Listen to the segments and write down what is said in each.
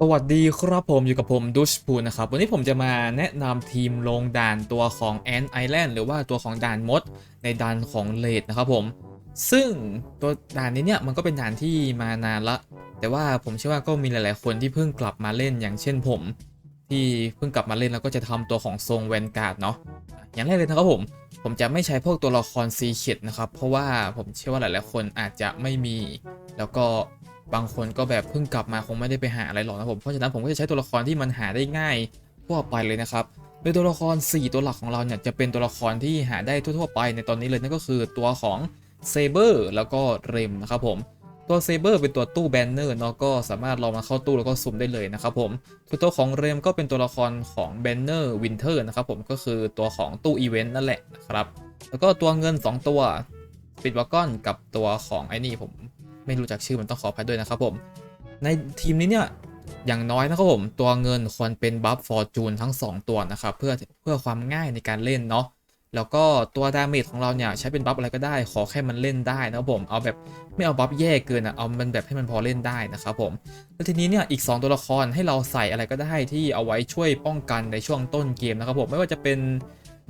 สวัสดีครับผมอยู่กับผมดุชพูนะครับ วันนี้ผมจะมาแนะนำทีมลงด่านตัวของแอนไอแลนด์หรือว่าตัวของด่านมดในด่านของเลดนะครับผม ซึ่งตัวด่านนี้เนี่ยมันก็เป็นด่านที่มานานละ แต่ว่าผมเชื่อว่าก็มีหลายๆ คนที่เพิ่งกลับมาเล่นอย่างเช่นผม ที่เพิ่งกลับมาเล่นแล้วก็จะทำตัวของทรงแวนการ์ดเนาะอย่างแรกเลยนะครับผม ผมจะไม่ใช้พวกตัวละครซีเ e ดนะครับเพราะว่าผมเชื่อว่าหลายๆ คนอาจจะไม่มีแล้วก็ บางคนก็แบบเพิ่งกลับมาคงไม่ได้ไปหาอะไรหรอกนะผมเพราะฉะนั้นผมก็จะใช้ตัวละครที่มันหาได้ง่ายทั่วไปเลยนะครับโดยตัวละคร 4 ตัวหลักของเราเนี่ยจะเป็นตัวละครที่หาได้ทั่วๆไปในตอนนี้เลยนั่นก็คือตัวของเซเบอร์แล้วก็เรมนะครับผมตัวเซเบอร์เป็นตัวตู้แบนเนอร์เนาะก็สามารถลองมาเข้าตู้แล้วก็สุ่มได้เลยนะครับผมส่วตัวของเรมก็เป็นตัวละครของแบนเนอร์วินเทอร์นะครับผมก็คือตัวของตู้อีเวนต์นั่นแหละนะครับแล้วก็ตัวเงิน 2 ตัวปิดวากอนกับตัวของไอ้นี่ผม ไม่รู้จักชื่อมันต้องขออภัยด้วยนะครับผม ในทีมนี้เนี่ยอย่างน้อยนะครับผมตัวเงินควรเป็นบัฟฟอร์จูนทั้ง 2 ตัวนะครับเพื่อเพื่อความง่ายในการเล่นเนาะแล้วก็ตัวดาเมจของเราเนี่ยใช้เป็นบัฟอะไรก็ได้ขอแค่มันเล่นได้นะครับผมเอาแบบไม่เอาบัฟแย่เกินอะเอามันแบบให้มันพอเล่นได้นะครับผมแล้วทีนี้เนี่ยอีก 2 ตัวละครให้เราใส่อะไรก็ได้ที่เอาไว้ช่วยป้องกันในช่วงต้นเกมนะครับผมไม่ว่าจะเป็น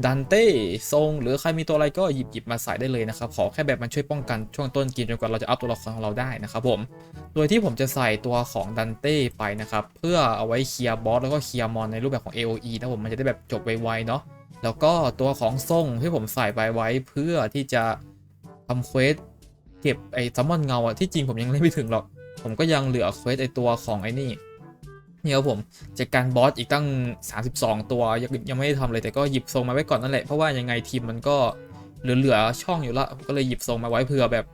ดันเต้ทรงหรือใครมีตัวอะไรก็หยิบหยิบมาใส่ได้เลยนะครับ ขอแค่แบบมันช่วยป้องกันช่วงต้นเกมจนกว่าเราจะอัพตัวละครของเราได้นะครับผม โดยที่ผมจะใส่ตัวของดันเต้ไปนะครับ เพื่อเอาไว้เคลียร์บอสแล้วก็เคลียร์มอนในรูปแบบของ AOE นะผมมันจะได้แบบจบไวๆเนาะแล้วก็ตัวของทรงที่ผมใส่ไปไว้เพื่อที่จะทำเควสเก็บไอ้ซัมมอนเงาอะที่จริงผมยังเล่นไม่ถึงหรอก ผมก็ยังเหลือเควสไอ้ตัวของไอ้นี่ เนี่ยครับผมจัดการบอสอีกตั้ง 32 ตัวยังยังไม่ได้ทำเลยแต่ก็หยิบทรงมาไว้ก่อนนั่นแหละเพราะว่ายังไงทีมมันก็เหลือๆช่องอยู่ละก็เลยหยิบทรงมาไว้เผื่อแบบ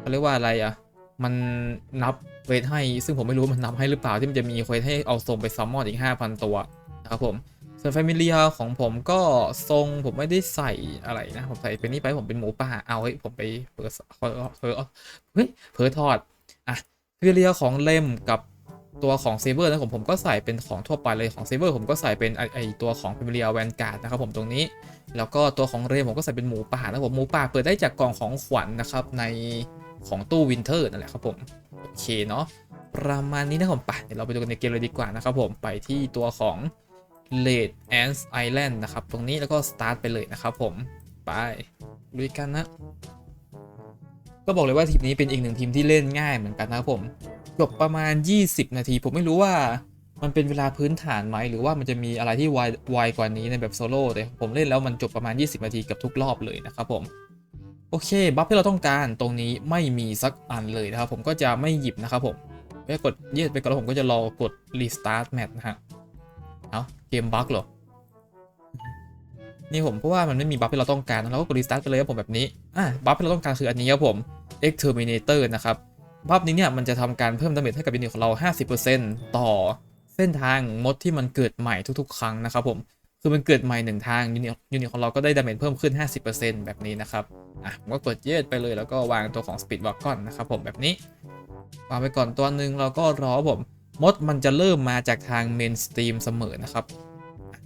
เขาเรียกว่าอะไรอะมันนับเวสให้ ซึ่งผมไม่รู้ว่ามันนับให้หรือเปล่าที่มันจะมีเควสให้เอาทรงไปซัมมอนอีก 5,000 ตัวนะครับผมส่วนแฟมิเลียของผมก็ทรงผมไม่ได้ใส่อะไรนะ ผมใส่เป็นนี่ไปผมเป็นหมูป่าเอาเฮ้ยผมไปเผลอเผลอเผลอเฮ้ยเผลอทอดอะแฟมิเลียของเล่มกับ ตัวของเซเบอร์นะผมผมก็ใส่เป็นของทั่วไปเลยของเซเบอร์ผมก็ใส่เป็นไอไอตัวของแฟมิเลียแวนการ์ดนะครับผมตรงนี้ แล้วก็ตัวของเรมผมก็ใส่เป็นหมูป่านะผมหมูป่าเปิดได้จากกล่องของขวัญนะครับในของตู้วินเทอร์นั่นแหละครับผมโอเคเนาะประมาณนี้นะผมไปเดี๋ยวเราไปดูกันในเกมเลยดีกว่านะครับผมไปที่ตัวของ l a d Ants Island นะครับ ตรงนี้แล้วก็ start ไปเลยนะครับผม ไปลุยกันนะ ก็บอกเลยว่าทีมนี้เป็นอีกหนึ่งทีมที่เล่นง่ายเหมือนกันนะครับผม จบประมาณ 20 นาที ผมไม่รู้ว่ามันเป็นเวลาพื้นฐานไหม หรือว่ามันจะมีอะไรที่ไวไวกว่านี้ในแบบโซโล่แต่ผมเล่นแล้วมันจบประมาณ 20 นาทีกับทุกรอบเลยนะครับผม โอเค บัฟที่เราต้องการตรงนี้ไม่มีสักอันเลยนะครับผมก็จะไม่หยิบนะครับผมไปกดยืดไปก่อนแล้วผมก็จะรอกด restart match นะฮะเอาเกมบั๊กเหรอนี่ผมเพราะว่ามันไม่มีบัฟที่เราต้องการเราก็กด restart ไปเลยครับผมแบบนี้อะบัฟที่เราต้องการคืออันนี้ครับผม exterminator นะครับ บัฟนี้เนี่ยมันจะทำการเพิ่มดาเมจให้กับยูนิตของเรา 50%ต่อเส้นทางมดที่มันเกิดใหม่ทุกๆ ครั้งนะครับผมคือมันเกิดใหม่หนึ่งทางยูนิตยูนิตของเราก็ได้ดาเมจเพิ่มขึ้น 50%แบบนี้นะครับอะผมก็กดเยดไปเลยแล้วก็วางตัวของ Speed w a g o n นะครับผมแบบนี้วางไปก่อนตัวหนึ่งเราก็รอผมมดมันจะเริ่มมาจากทาง Main Stream เสมอนะครับ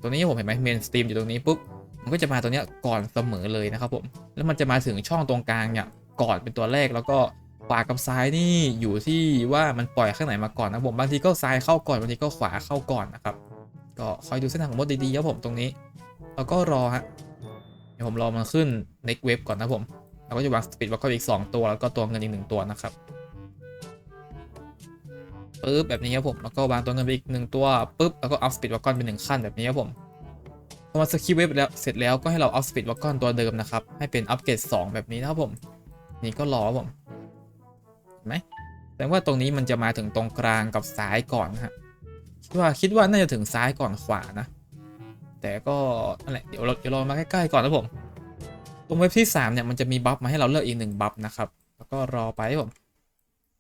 ตัวนี้ผมเห็นไหม Main Stream อยู่ตรงนี้ปุ๊บมันก็จะมาตัวเนี้ยก่อนเสมอเลยนะครับผมแล้วมันจะมาถึงช่องตรงกลางเนี่ยก่อนเป็นตัวแรกแล้วก็ ขวากับซ้ายนี่อยู่ที่ว่ามันปล่อยข้างไหนมาก่อนนะผมบางทีก็ซ้ายเข้าก่อนบางทีก็ขวาเข้าก่อนนะครับ ก็คอยดูเส้นทางของมดดีๆครับผมตรงนี้แล้วก็รอฮะเดี๋ยวผมรอมันขึ้น next wave ก่อนนะผมเราก็จะวาง speed วั g อีก 2 ตัวแล้วก็ตัวเงินอีก 1 ตัวนะครับปึ๊บแบบนี้ครับผมแล้วก็วางตัวเงินไปอีก 1 ตัวปึ๊บแล้วก็ up speed w a g เป็น 1 ขั้นแบบนี้ครับผมพอมาสกิลเวฟแล้วเสร็จแล้วก็ให้เรา up speed w a g ตัวเดิมนะครับให้เป็นอัปเกรด2แบบนี้นะครับผม นี่ก็รอผม ไหมแสดงว่าตรงนี้มันจะมาถึงตรงกลางกับซ้ายก่อนฮะคิดว่าคิดว่าน่าจะถึงซ้ายก่อนขวานะ แต่ก็นั่นแหละเดี๋ยวเราเดี๋ยวรอมาใกล้ๆก่อนนะผม ตรงเว็บที่3เนี่ยมันจะมีบัฟมาให้เราเลือกอีกหนึ่งบัฟนะครับ แล้วก็รอไปผม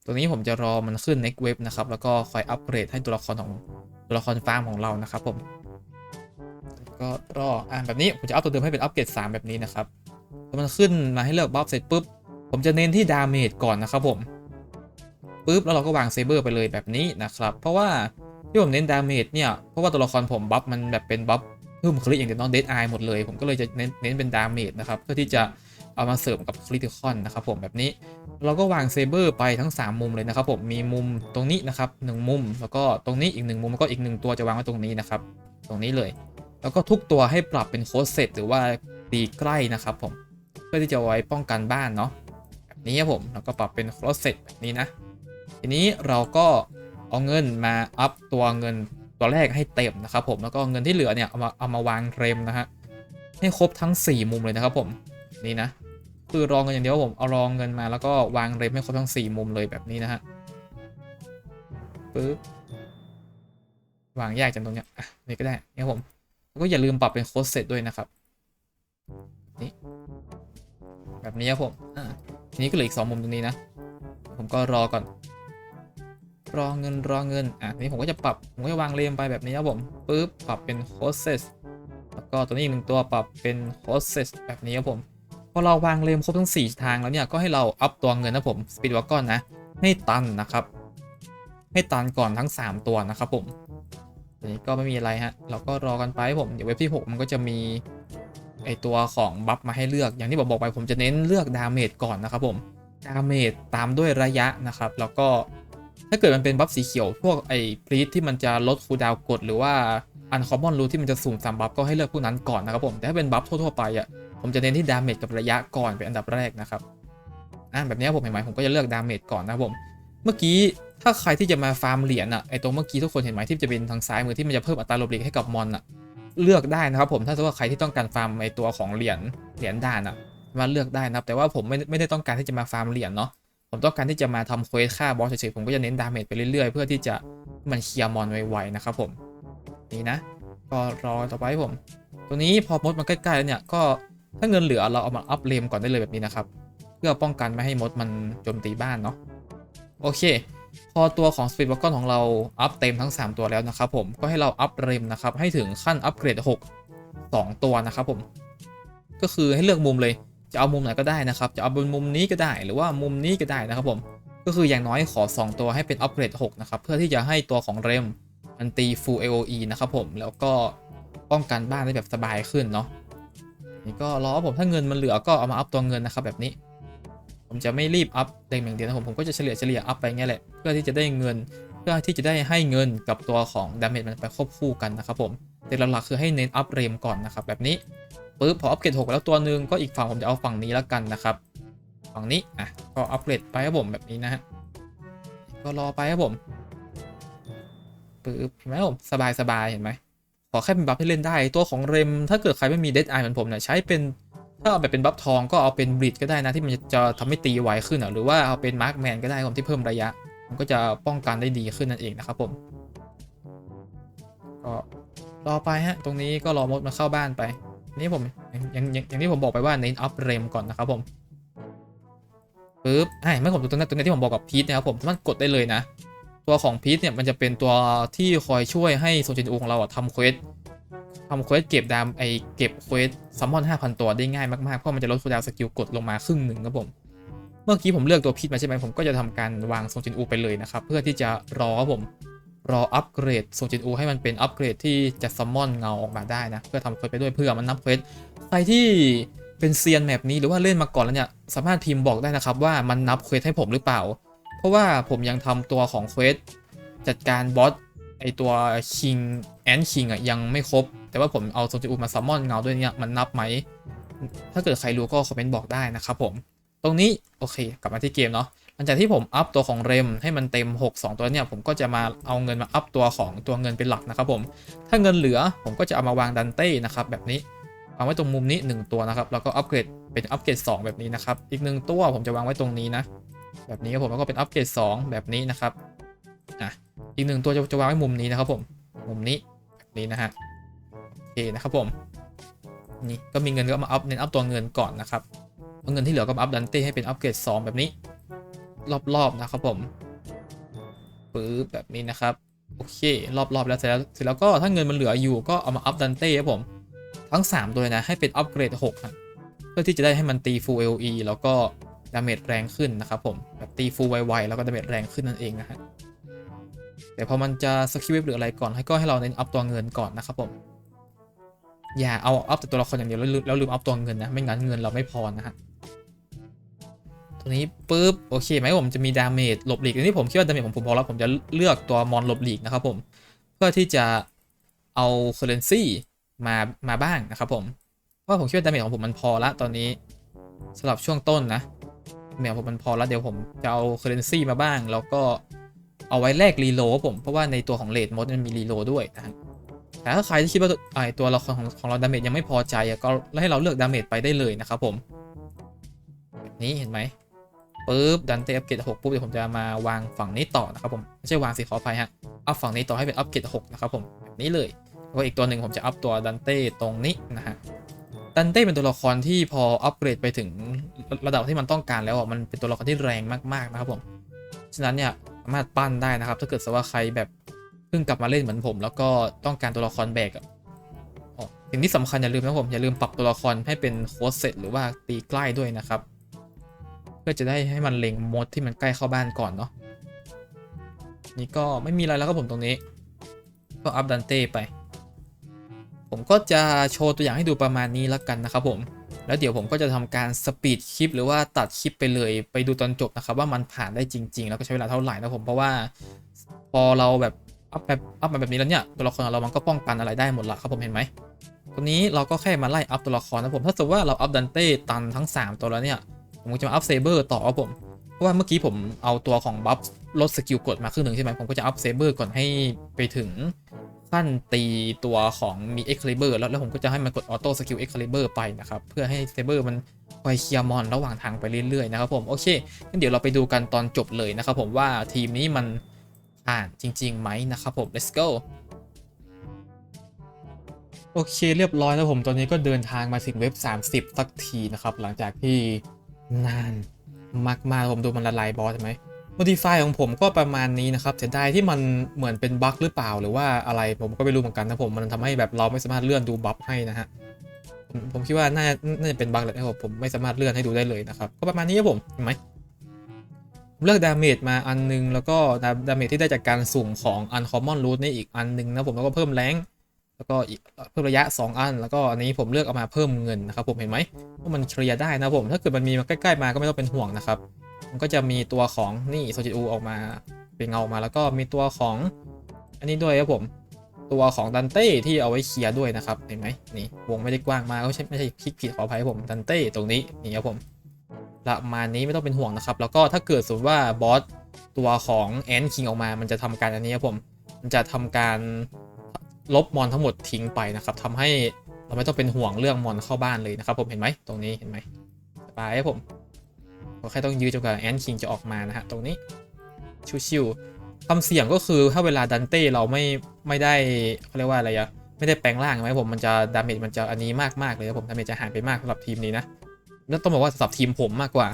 ตรงนี้ผมจะรอมันขึ้น next wave นะครับ แล้วก็คอยอัปเกรดให้ตัวละครของตัวละครฟาร์มของเรานะครับผมก็รออ่าแบบนี้ผมจะอัพตัวเดิมให้เป็นอัปเกรด3แบบนี้นะครับพอมันขึ้นมาให้เลือกบัฟเสร็จปุ๊บ ผมจะเน้นที่ดาเมจก่อนนะครับผม ปุ๊บแล้วเราก็วางเซเบอร์ไปเลยแบบนี้นะครับเพราะว่าที่ผมเน้นดาเมจเนี่ยเพราะว่าตัวละครผมบัฟมันแบบเป็นบัฟเพิ่มคลิกอย่างเดียวน้องเดดไอหมดเลย ผมก็เลยจะเน้นเน้นเป็นดาเมจนะครับเพื่อที่จะเอามาเสริมกับคริติคอนนะครับผมแบบนี้ เราก็วางเซเบอร์ไปทั้ง 3 มุมเลยนะครับผมมีมุมตรงนี้นะครับหนึ่งมุม แล้วก็ตรงนี้อีกหนึ่งมุมแล้วก็อีกหนึ่งตัวจะวางไว้ตรงนี้นะครับตรงนี้เลย แล้วก็ทุกตัวให้ปรับเป็นโค้ดเซตหรือว่าตีใกล้นะครับผมเพื่อที่จะไว้ป้องกันบ้านเนาะแบบนี้ครับผมแล้วก็ปรับเป็นโค้ดเซตแบบนี้นะ ทีนี้เราก็เอาเงินมาอัพตัวเงินตัวแรกให้เต็มนะครับผมแล้วก็เงินที่เหลือเนี่ยเอามาเอามาวางเรมนะฮะให้ครบทั้ง 4 มุมเลยนะครับผมนี่นะคือรองเงินอย่างเดียวผมเอารองเงินมาแล้วก็วางเรมให้ครบทั้ง 4 มุมเลยแบบนี้นะฮะปึ๊บวางยากจังตรงเนี้ยอะนี่ก็ได้เนี่ยผมแล้วก็อย่าลืมปรับเป็นโค้ดเซตด้วยนะครับนี่แบบนี้ครับผมอ่าทีนี้ก็เหลืออีก 2 มุมตรงนี้นะ ผมก็รอก่อน รอเงินรอเงิน อะทีนี้ผมก็จะปรับ ผมก็จะวางเรียงไปแบบนี้ครับผมปึ๊บปรับเป็น process แล้วก็ตัวนี้อีกหนึ่งตัวปรับเป็น process แบบนี้ครับผมพอเราวางเรียงครบทั้ง 4 ทางแล้วเนี่ยก็ให้เราอัพตัวเงินนะผม speed wagon นนะให้ตันนะครับให้ตันก่อนทั้ง 3 ตัวนะครับผมอันนี้ก็ไม่มีอะไรฮะเราก็รอกันไปผมเดี๋ยวเว็บที่ 6 มันก็จะมีไอตัวของบัฟมาให้เลือกอย่างที่ผมบอกไปผมจะเน้นเลือกดาเมจก่อนนะครับผมดาเมจตามด้วยระยะนะครับ แล้วก็ ถ้าเกิดมันเป็นบัฟสีเขียว พวกไอ้พลีทที่มันจะลดคูดาวกดหรือว่าอันคอมมอนรูที่มันจะสุ่มสามบัฟก็ให้เลือกพวกนั้นก่อนนะครับผมแต่ถ้าเป็นบัฟทั่วๆไปอะผมจะเน้นที่ดาเมจกับระยะก่อนเป็นอันดับแรกนะครับอ่าแบบนี้ผมเห็นไหมผมก็จะเลือกดาเมจก่อนนะครับผมเมื่อกี้ถ้าใครที่จะมาฟาร์มเหรียญอะไอตรงเมื่อกี้ทุกคนเห็นไหมที่จะเป็นทางซ้ายมือที่มันจะเพิ่มอัตราลบหลีกให้กับมอนอะเลือกได้นะครับผมถ้าสมมติว่าใครที่ต้องการฟาร์มไอตัวของเหรียญเหรียญด่านอะมาเลือกได้นะครับแต่ว่าผมไม่ไม่ได้ต้องการที่จะมาฟาร์มเหรียญเนาะ ผมต้องการที่จะมาทำเควสฆ่าบอสเฉยๆผมก็จะเน้นดาเมจไปเรื่อยๆ เพื่อที่จะมันเคลียร์มอนไวๆนะครับผมนี่นะ ก็รอต่อไปผม ตัวนี้พอมดมันใกล้ๆแล้วเนี่ยก็ถ้าเงินเหลือเราเอามาอัพเลมก่อนได้เลยแบบนี้นะครับ เพื่อป้องกันไม่ให้มดมันโจมตีบ้านเนาะโอเค พอตัวของ Speed w a g o n ของเราอัพเต็มทั้ง 3 ตัวแล้วนะครับผมก็ให้เราอัพเรมนะครับให้ถึงขั้นอัพเกรด 6 2 ตัวนะครับผม ก็คือให้เลือกมุมเลย จะเอามุมไหนก็ได้นะครับ จะเอาบนมุมนี้ก็ได้หรือว่ามุมนี้ก็ได้นะครับผม ก็คืออย่างน้อยขอ 2 ตัวให้เป็นอัพเกรด6นะครับ เพื่อที่จะให้ตัวของเรมมันตี full AOE นะครับผม แล้วก็ป้องกันบ้านได้แบบสบายขึ้นเนาะ นี่ก็รอผมถ้าเงินมันเหลือก็เอามาอัพตัวเงินนะครับแบบนี้ ผมจะไม่รีบอัพเต็มอย่างเดียวนะผมผมก็จะเฉลี่ยเฉลี่ยอัพไปเงี้ยแหละ เพื่อที่จะได้เงิน เพื่อที่จะได้ให้เงินกับตัวของดาเมจมันไปควบคู่กันนะครับผมแต่หลักๆคือให้เน้นอัพเรมก่อนนะครับแบบนี้ ปึ๊บพออัพเกรด6แล้วตัวหนึ่งก็อีกฝั่งผมจะเอาฝั่งนี้แล้วกันนะครับ ฝั่งนี้อะก็อัพเกรดไปครับผมแบบนี้นะฮะก็รอไปครับผมปึ๊บเห็นไหมผมสบายสบายเห็นไหมขอแค่เป็นบัฟที่เล่นได้ ตัวของเรม ถ้าเกิดใครไม่มีเดดไอเหมือนผมเนี่ยใช้เป็นถ้าเอาแบบเป็นบัฟทองก็เอาเป็นบริดก็ได้นะที่มันจะทำให้ตีไวขึ้นหรือว่าเอาเป็นมาร์กแมนก็ได้ผมที่เพิ่มระยะ มันก็จะป้องกันได้ดีขึ้นนั่นเองนะครับผมก็รอไปฮะตรงนี้ก็รอมดมาเข้าบ้านไป นี่ผมอย่างอย่างอย่างที่ผมบอกไปว่าเน้นอัพเรมก่อนนะครับผมปึ๊บไอ้ไม่ผมดูตรงนั้นตรงนี้ที่ผมบอกกับพีทนะครับผมสามารถกดได้เลยนะ ตัวของพีทเนี่ยมันจะเป็นตัวที่คอยช่วยให้โซจินอูของเราอะทำเควสทำเควสเก็บดามไอเก็บเควสซัมมอน5,000ตัวได้ง่ายมากๆ เพราะมันจะลดคูดาวสกิลกดลงมาครึ่งหนึ่งครับผม เมื่อกี้ผมเลือกตัวพีทมาใช่ไหมผมก็จะทำการวางโซจินอูไปเลยนะครับเพื่อที่จะรอครับผม รออัปเกรดโซจินอูให้มันเป็นอัปเกรดที่จะซัมมอนเงาออกมาได้นะ เพื่อทำเควสไปด้วยเพื่อมันนับเควสใครที่เป็นเซียนแมปนี้หรือว่าเล่นมาก่อนแล้วเนี่ยสามารถพิมพ์บอกได้นะครับว่ามันนับเควสให้ผมหรือเปล่า เพราะว่าผมยังทำตัวของเควสจัดการบอสไอตัวคิงแอนคิงอะยังไม่ครบ แต่ว่าผมเอาโซจิอูมาซัมมอนเงาด้วยเนี่ยมันนับไหมถ้าเกิดใครรู้ก็คอมเมนต์บอกได้นะครับผม ตรงนี้โอเค กลับมาที่เกมเนาะ ลังจากที่ผมอัพตัวของเรมให้มันเต็ม 6 2 ตัวเนี่ยผมก็จะมาเอาเงินมาอัพตัวของตัวเงินเป็นหลักนะครับผมถ้าเงินเหลือผมก็จะเอามาวางดันเต้นะครับแบบนี้วางไว้ตรงมุมนี้ 1 ตัวนะครับแล้วก็อัปเกรดเป็นอัปเกรด2แบบนี้นะครับอีกหนึ่งตัวผมจะวางไว้ตรงนี้นะแบบนี้ครับผมแล้วก็เป็นอัปเกรด2แบบนี้นะครับอะอีกหนึ่งตัวจะจะวางไว้มุมนี้นะครับผมมุมนี้แบบนี้นะฮะโอเคนะครับผมนี่ก็มีเงินก็มาอัพเน้นอัพตัวเงินก่อนนะครับเอเงินที่เหลือก็มาอัพดันเต้ให้เป็นอัปเกรด2แบบนี้ รอบๆนะครับผมปึ๊บแบบนี้นะครับ โอเค รอบๆแล้วเสร็จแล้วเสร็จแล้วก็ถ้าเงินมันเหลืออยู่ก็เอามาอัพดันเต้ครับผม ทั้ง 3 ตัวเลยนะให้เป็นอัปเกรด6ครับเพื่อที่จะได้ให้มันตี full AOE แล้วก็ดาเมจแรงขึ้นนะครับผมแบบตี full ไวๆแล้วก็ดาเมจแรงขึ้นนั่นเองนะฮะแต่พอมันจะสกิลเวฟหรืออะไรก่อนให้ก็ให้เราเน้นอัพตัวเงินก่อนนะครับผมอย่าเอาอัพแต่ตัวละครอย่างเดียวแล้วลืมอัพตัวเงินนะไม่งั้นเงินเราไม่พอนะฮะ ตรงนี้ปุ๊บโอเคไหมผมจะมีดาเมจหลบหลีกอันนี้ผมคิดว่าดาเมจของผมพอแล้วผมจะเลือกตัวมอนหลบหลีกนะครับผมเพื่อที่จะเอาเคอร์เรนซีมามาบ้างนะครับผมเพราะผมคิดว่าดาเมจของผมมันพอละตอนนี้สำหรับช่วงต้นนะเมจของผมมันพอแล้วเดี๋ยวผมจะเอาเคอร์เรนซีมาบ้าง แล้วก็เอาไว้แลกรีโลครับผมเพราะว่าในตัวของเลดมดมันมีรีโลด้วยนะแต่ถ้าใครที่คิดว่าไอตัวละครของของเราดาเมจยังไม่พอใจก็ให้เราเลือกดาเมจไปได้เลยนะครับผม นี้เห็นไหม ปุ๊บดันเตอัปเกรดหกปุ๊บเดี๋ยวผมจะมาวางฝั่งนี้ต่อนะครับผมไม่ใช่วางสิขออภัยฮะเอาฝั่งนี้ต่อให้เป็นอัปเกรดหกนะครับผมแบบนี้เลยแล้วก็อีกตัวหนึ่งผมจะอัพตัวดันเต้ตรงนี้นะฮะดันเต้เป็นตัวละครที่พออัปเกรดไปถึงระดับที่มันต้องการแล้วอะมันเป็นตัวละครที่แรงมากๆนะครับผมฉะนั้นเนี่ยสามารถปั้นได้นะครับ ถ้าเกิดสว่าใครแบบเพิ่งกลับมาเล่นเหมือนผม แล้วก็ต้องการตัวละครแบกอะอ๋อสิ่งที่สำคัญอย่าลืมนะผมอย่าลืมปรับตัวละครให้เป็นโค้ดเซตหรือว่าตีใกล้ด้วยนะครับ เพื่อจะได้ให้มันเล็งมดที่มันใกล้เข้าบ้านก่อนเนาะนี่ก็ไม่มีอะไรแล้วครับผมตรงนี้ ก็อัพดันเต้ไป ผมก็จะโชว์ตัวอย่างให้ดูประมาณนี้แล้วกันนะครับผมแล้วเดี๋ยวผมก็จะทำการสปีดคลิปหรือว่าตัดคลิปไปเลยไปดูตอนจบนะครับว่ามันผ่านได้จริง ๆ แล้วก็ใช้เวลาเท่าไหร่นะผมเพราะว่าพอเราแบบอัพแบบอัพมาแบบนี้แล้วเนี่ยตัวละครเรามันก็ป้องกันอะไรได้หมดละครับผมเห็นไหมตัวนี้เราก็แค่มาไล่อัพตัวละครนะผมถ้าสมมติว่าเราอัพดันเต้ตันทั้ง 3 ตัวแล้วเนี่ย ผมก็จะมาอัพเซเบอร์ต่อครับผม เพราะว่าเมื่อกี้ผมเอาตัวของบัฟลดสกิลกดมาครึ่งหนึ่งใช่ไหมผมก็จะอัพเซเบอร์ก่อนให้ไปถึงขั้นตีตัวของมีเอ็กคลิเบอร์แล้วแล้วผมก็จะให้มันกดออโต้สกิลเอ็กคลิเบอร์ไปนะครับ เพื่อให้เซเบอร์มันคอยเคลียร์มอนระหว่างทางไปเรื่อยๆนะครับผมโอเคงั้นเดี๋ยวเราไปดูกันตอนจบเลยนะครับผมว่าทีมนี้มันผ่านจริงๆไหมนะครับผม let's go โอเคเรียบร้อยแล้วผมตอนนี้ก็เดินทางมาถึงเว็บ 30 สักทีนะครับ หลังจากที่ นานมากๆผมดูมันละลายบอสใช่ไหม modify ของผมก็ประมาณนี้นะครับเสียดายที่มันเหมือนเป็นบั๊กหรือเปล่าหรือว่าอะไรผมก็ไม่รู้เหมือนกันนะผมมันทำให้แบบเราไม่สามารถเลื่อนดูบัฟให้นะฮะผมผมคิดว่าน่าน่าจะเป็นบั๊กแหละนะครับผมไม่สามารถเลื่อนให้ดูได้เลยนะครับก็ประมาณนี้ครับผมเห็นไหมเลือกดาเมจมาอันนึงแล้วก็ดาเมจที่ได้จากการสุ่มของ uncommon root นี่อีกอันนึงนะผมแล้วก็เพิ่มแรง แล้วก็อีกเพิ่มระยะ 2 อัน แล้วก็อันนี้ผมเลือกเอามาเพิ่มเงินนะครับผมเห็นไหมว่ามันเคลียร์ได้นะผม ถ้าเกิดมันมีมาใกล้ๆมาก็ไม่ต้องเป็นห่วงนะครับ มันก็จะมีตัวของนี่โซจิอูออกมาเป็นเงามา แล้วก็มีตัวของอันนี้ด้วยครับผม ตัวของดันเต้ที่เอาไว้เคลียร์ด้วยนะครับเห็นไหมนี่วงไม่ได้กว้างมากก็ใช่ไม่ใช่คลิกผิดขออภัยผมดันเต้ตรงนี้นี่ครับผมประมาณนี้ไม่ต้องเป็นห่วงนะครับ แล้วก็ถ้าเกิดสมมติว่าบอสตัวของแอนคิงออกมา มันจะทำการอันนี้ครับผม มันจะทำการ ลบมอนทั้งหมดทิ้งไปนะครับทำให้เราไม่ต้องเป็นห่วงเรื่องมอนเข้าบ้านเลยนะครับ ผมเห็นไหมตรงนี้เห็นไหมสบายครับผมก็แค่ต้องยื้อจนกว่าแอนคิงจะออกมานะฮะตรงนี้ชิวๆความเสี่ยงก็คือถ้าเวลาดันเต้เราไม่ไม่ได้เขาเรียกว่าอะไรอะไม่ได้แปลงร่างใช่ไหมผมมันจะดาเมจมันจะอันนี้มากมากเลยครับผมดาเมจจะหายไปมากสำหรับทีมนี้นะแล้วต้องบอกว่าสำหรับทีมผมมากกว่า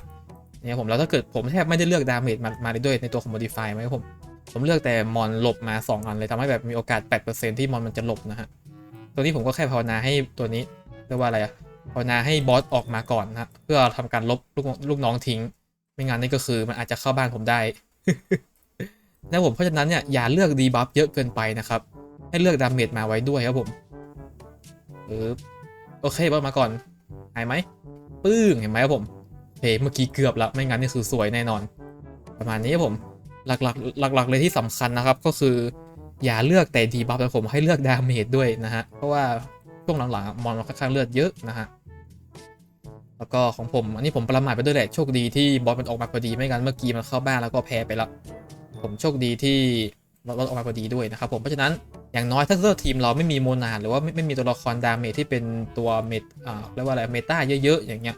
เนี่ยผมแล้วถ้าเกิดผมแทบไม่ได้เลือกดาเมจมามาด้วยในตัวของ modify ไหมครับผม ผมเลือกแต่มอนหลบมา 2 อันเลยทำให้แบบมีโอกาส 8%ที่มอนมันจะหลบนะฮะ ตัวนี้ผมก็แค่ภาวนาให้ตัวนี้เรียกว่าอะไรอะภาวนาให้บอสออกมาก่อนนะเพื่อทำการลบลูกลูกน้องทิ้ง ไม่งั้นนี่ก็คือมันอาจจะเข้าบ้านผมได้นะผมเพราะฉะนั้นเนี่ยอย่าเลือกดีบัฟเยอะเกินไปนะครับ ให้เลือกดาเมจมาไว้ด้วยครับผมเออโอเคบอสมาก่อนหายไหมปึ้งเห็นไหมครับผมเฮ้เมื่อกี้เกือบละไม่งั้นนี่คือสวยแน่นอน ประมาณนี้ครับผม หลักๆ หลัก ๆ เลยที่สำคัญนะครับ ก็คืออย่าเลือกแต่ดีบัฟแต่ผมให้เลือกดาเมจด้วยนะฮะ เพราะว่าช่วงหลังๆมอนมันค่อนข้างเลือดเยอะนะฮะ แล้วก็ของผมอันนี้ผมประมาทไปด้วยแหละ โชคดีที่บอสมันออกมาพอดีไม่งั้นเมื่อกี้มันเข้าบ้านแล้วก็แพ้ไปแล้ว ผมโชคดีที่บอสออกมาพอดีด้วยนะครับผมเพราะฉะนั้นอย่างน้อยถ้าเลือกทีมเราไม่มีโมนาหรือว่าไม่ไม่มีตัวละครดาเมจที่เป็นตัวเมตอ่าเรียกว่าอะไรเมตาเยอะๆอย่างเงี้ย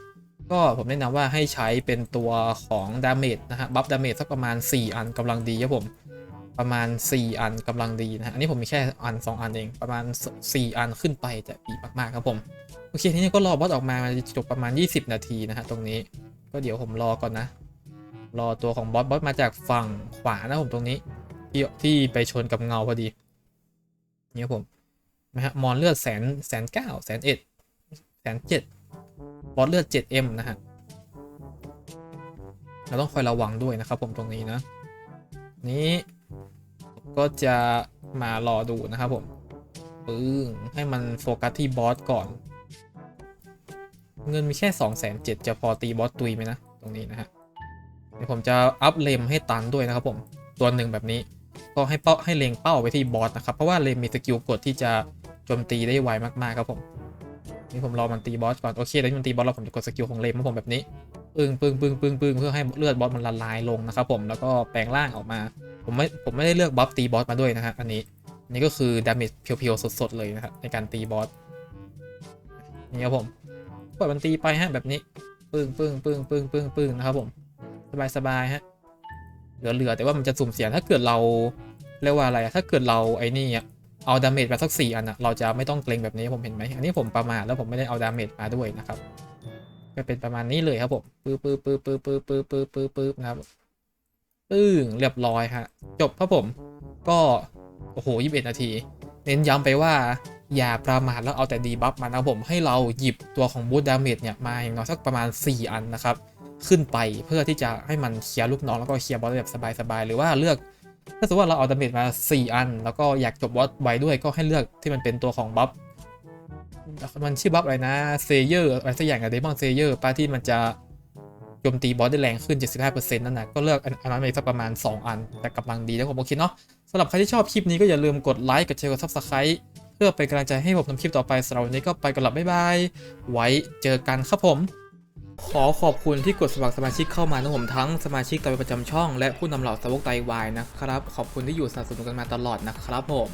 ก็ผมแนะนำว่าให้ใช้เป็นตัวของดาเมจนะฮะบัฟดาเมจสักประมาณ 4 อันกำลังดีครับผมประมาณ 4 อันกำลังดีนะฮะอันนี้ผมมีแค่อัน 2 อันเองประมาณ 4 อันขึ้นไปจะดีมากๆครับผมโอเคทีนี้ก็รอบอสออกมาจบประมาณ 20 นาทีนะฮะตรงนี้ก็เดี๋ยวผมรอก่อนนะ รอตัวของบอสบอสมาจากฝั่งขวานะผมตรงนี้ที่ที่ไปชนกับเงาพอดีนี่ครับผมนะฮะมอนเลือดแสนแสนเก้าแสนเอ็ดแสนเจ็ด อสเลือด 7M นะฮะเราต้องคอยระวังด้วยนะครับผมตรงนี้นะ นี้ก็จะมารอดูนะครับผมปึ้งให้มันโฟกัสที่บอสก่อน เงินมีแค่2 7 0 0 0จะพอตีบอสตุยไหมนะ ตรงนี้นะฮะเดี๋ยวผมจะอัพเลมให้ตันด้วยนะครับผม ตัวหนึ่งแบบนี้ ก็ให้เป้าให้เล็งเป้าไปที่บอสนะครับ เพราะว่าเลมมีสกิลกดที่จะโจมตีได้ไวมากๆครับผม นี่ผมรอมันตีบอสก่อนโอเคแล้วมันตีบอสแล้วผมจะกดสกิลของเลมของผมแบบนี้ปึ้งปึ้งปึ้งปึ้งปึ้งเพื่อให้เลือดบอสมันละลายลงนะครับผมแล้วก็แปลงร่างออกมา ผมไม่ผมไม่ได้เลือกบัฟตีบอสมาด้วยนะฮะอันนี้นนี้ก็คือดาเมจเพียวๆสดๆเลยนะครับในการตีบอสนี่ครับผมปล่อยมันตีไปฮะแบบนี้ปึ้งปึ้งปึ้งปึ้งปึ้งปึ้งนะครับผมสบายสบายๆฮะเหลือๆแต่ว่ามันจะสุ่มเสี่ยงถ้าเกิดเราเรียกว่าอะไรถ้าเกิดเราไอ้นี่อะ เอาดาเมจมาสักสี่อันอะเราจะไม่ต้องเกรงแบบนี้ผมเห็นไหมอันนี้ผมประมาทแล้วผมไม่ได้เอาดาเมจมาด้วยนะครับก็เป็นประมาณนี้เลยครับผมปื๊บปื๊บปื๊บปื๊บปื๊บปื๊บปื๊บปื๊บปื๊บนะครับปึ้งเรียบร้อยฮะจบครับผม ก็โอ้โหยี่สิบเอ็ดนาที เน้นย้ำไปว่าอย่าประมาทแล้วเอาแต่ดีบัฟมานะผมให้เราหยิบตัวของบูทดาเมจเนี่ยมาอย่างน้อยสักประมาณ 4 อันนะครับ ขึ้นไปเพื่อที่จะให้มันเคลียร์ลูกน้องแล้วก็เคลียร์บอสแบบสบายๆ หรือว่าเลือก ถ้าสมมติว่าเราเอาดาเมจมา 4 อัน แล้วก็อยากจบบอสไวด้วยก็ให้เลือกที่มันเป็นตัวของบัฟมันชื่อบัฟอะไรนะเซเยอร์อะไรสักอย่างอะเดมอนเซเยอร์ป้าที่มันจะโจมตีบอสได้แรงขึ้น 75%นั่นนะก็เลือกอันอันนั้นไปสักประมาณ 2 อัน แต่กำลังดีแล้วผมโอเคเนาะสำหรับใครที่ชอบคลิปนี้ก็อย่าลืมกดไลค์กดแชร์กดซับสไครต์เพื่อเป็นกำลังใจให้ผมทำคลิปต่อไปสำหรับวันนี้ก็ไปกันหลับบ๊ายบายไว้เจอกันครับผม ขอขอบคุณที่กดสมัครสมาชิกเข้ามานะผมทั้งสมาชิกตัวประจำช่องและผู้นำเหล่าสาวกไตวายนะครับ ขอบคุณที่อยู่สนับสนุนกันมาตลอดนะครับผม